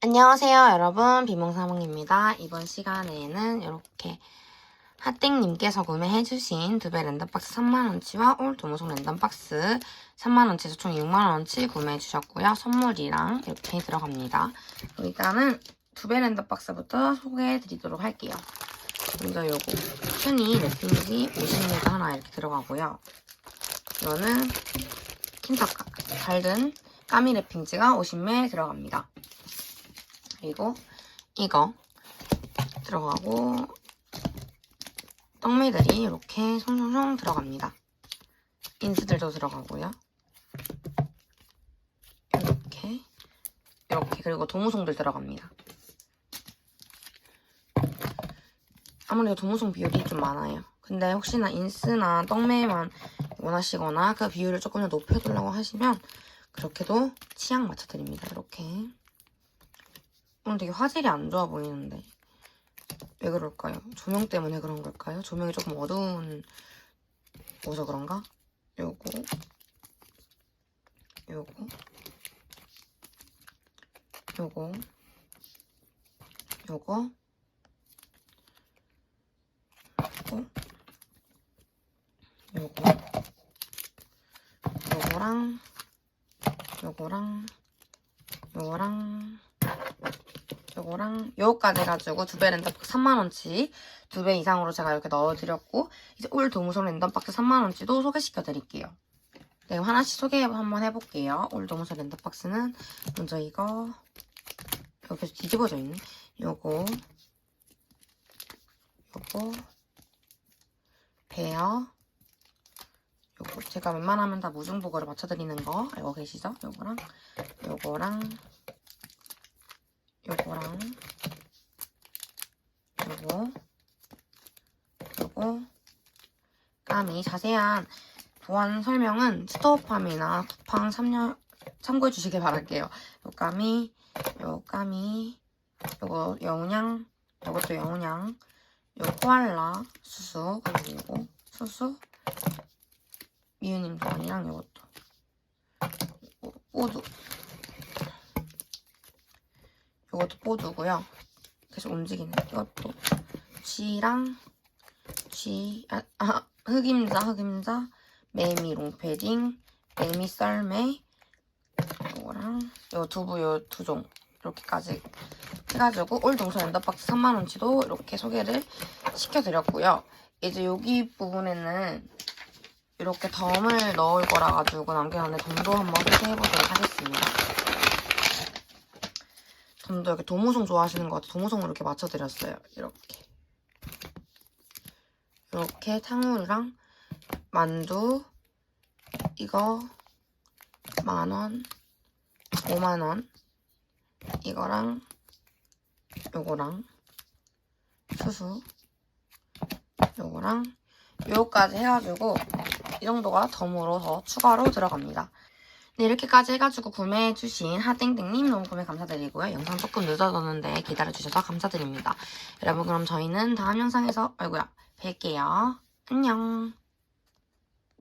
안녕하세요, 여러분. 비몽사몽입니다. 이번 시간에는 이렇게 하땡님께서 구매해주신 두배 랜덤박스 3만원치와 올 도무송 랜덤박스 3만원치에서 총 6만원치 구매해주셨고요. 선물이랑 이렇게 들어갑니다. 일단은 두배 랜덤박스부터 소개해드리도록 할게요. 먼저 요거 큐니 랩핑지 50ml 하나 이렇게 들어가고요. 이거는 킨타카 갈든 까미 랩핑지가 50ml 들어갑니다. 그리고 이거 들어가고 떡미들이 이렇게 송송송 들어갑니다. 인스들도 들어가고요. 이렇게 이렇게 그리고 도무송들 들어갑니다. 아무래도 도무송 비율이 좀 많아요. 근데 혹시나 인스나 떡매만 원하시거나 그 비율을 조금 더 높여달라고 하시면 그렇게도 취향 맞춰드립니다. 이렇게 오늘 되게 화질이 안 좋아 보이는데 왜 그럴까요? 조명 때문에 그런 걸까요? 조명이 조금 어두운 거서 그런가? 요거 요거 요거 요거 요거 요거 요거랑 요거랑 요거랑 요거랑 요거까지 해가지고 두 배 랜덤박스 3만원치 두 배 이상으로 제가 이렇게 넣어드렸고 이제 올 도무송 랜덤박스 3만원치도 소개시켜드릴게요. 네, 하나씩 소개 한번 해볼게요. 올 도무송 랜덤박스는 먼저 이거 여기 계속 뒤집어져 있네. 요거 요거 베어 요거 제가 웬만하면 다 무중복으로 맞춰드리는 거 알고 계시죠? 요거랑 요거랑 요거랑 요거 요거 까미 자세한 보안 설명은 스토어팜이나 쿠팡 참고해 주시길 바랄게요. 요 까미 요 까미 요거 여운양 요것도 여운양 요 코알라 수수 그리고 수수 미유님 도안이랑 요것도 요- 뽀 두 요것도 뽀두고요. 계속 움직이네 이것도 쥐랑 쥐 아, 아 흑임자 흑임자 매미 롱패딩 매미 썰매 요거랑 요 두부 요 두 종 이렇게까지 해가지고 올 동선 엔더박스 3만원치도 이렇게 소개를 시켜드렸고요. 이제 여기 부분에는 이렇게 덤을 넣을 거라 가지고 남겨놨는데 덤도 한번 소개해보도록 하겠습니다. 덤도 이렇게 도무송 좋아하시는 것 같아요. 도무송으로 이렇게 맞춰드렸어요. 이렇게. 이렇게 탕후루랑 만두 이거 만원, 5만원 이거랑 요거랑 수수 요거랑 요거까지 해가지고 이 정도가 덤으로 더 추가로 들어갑니다. 네, 이렇게까지 해가지고 구매해주신 하땡땡님 너무 구매 감사드리고요. 영상 조금 늦어졌는데 기다려주셔서 감사드립니다. 여러분 그럼 저희는 다음 영상에서 아이고야 뵐게요. 안녕.